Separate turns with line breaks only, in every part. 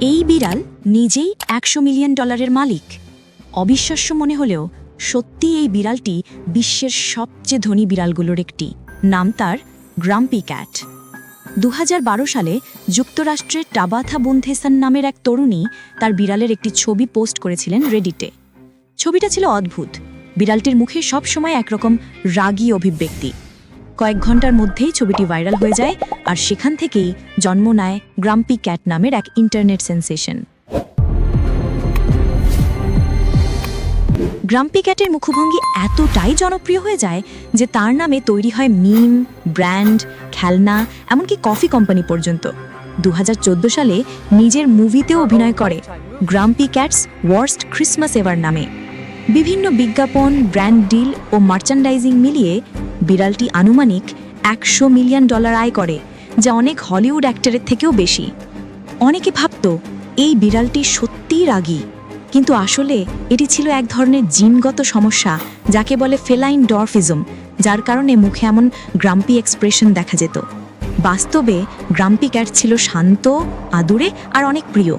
এই বিড়াল নিজেই একশো মিলিয়ন ডলারের মালিক। অবিশ্বাস্য মনে হলেও সত্যি এই বিড়ালটি বিশ্বের সবচেয়ে ধনী বিড়ালগুলোর একটি। নাম তার গ্রাম্পি ক্যাট। দু হাজার বারো সালে যুক্তরাষ্ট্রের টাবাথা বুনথেসান নামের এক তরুণী তার বিড়ালের একটি ছবি পোস্ট করেছিলেন রেডিটে। ছবিটা ছিল অদ্ভুত। বিড়ালটির মুখে সবসময় একরকম রাগী অভিব্যক্তি। কয়েক ঘণ্টার মধ্যেই ছবিটি ভাইরাল হয়ে যায় আর সেখান থেকেই জন্ম নেয় গ্রাম্পি ক্যাট নামের এক ইন্টারনেট সেন্সেশন। গ্রাম্পি ক্যাটের মুখভঙ্গি এতটাই জনপ্রিয় হয়ে যায় যে তার নামে তৈরি হয় মিম, ব্র্যান্ড, খেলনা, এমনকি কফি কোম্পানি পর্যন্ত। দু হাজার চোদ্দ সালে নিজের মুভিতেও অভিনয় করে Grumpy Cat's Worst Christmas Ever নামে। বিভিন্ন বিজ্ঞাপন, ব্র্যান্ড ডিল ও মার্চান্ডাইজিং মিলিয়ে বিড়ালটি আনুমানিক একশো মিলিয়ন ডলার আয় করে, যা অনেক হলিউড অ্যাক্টরের থেকেও বেশি। অনেকে ভাবত, এই বিড়ালটি সত্যিই রাগী। কিন্তু আসলে এটি ছিল এক ধরনের জিনগত সমস্যা, যাকে বলে ফেলাইন ডরফিজম, যার কারণে মুখে এমন গ্রাম্পি এক্সপ্রেশন দেখা যেত। বাস্তবে গ্রাম্পি ক্যাট ছিল শান্ত, আদুরে আর অনেক প্রিয়।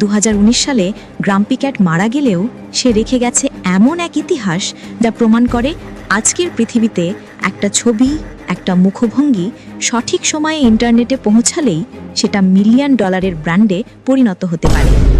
দু হাজার উনিশ সালে গ্রাম্পি ক্যাট মারা গেলেও সে রেখে গেছে এমন এক ইতিহাস যা প্রমাণ করে আজকের পৃথিবীতে একটা ছবি, একটা মুখভঙ্গি সঠিক সময়ে ইন্টারনেটে পৌঁছালেই সেটা মিলিয়ন ডলারের ব্র্যান্ডে পরিণত হতে পারে।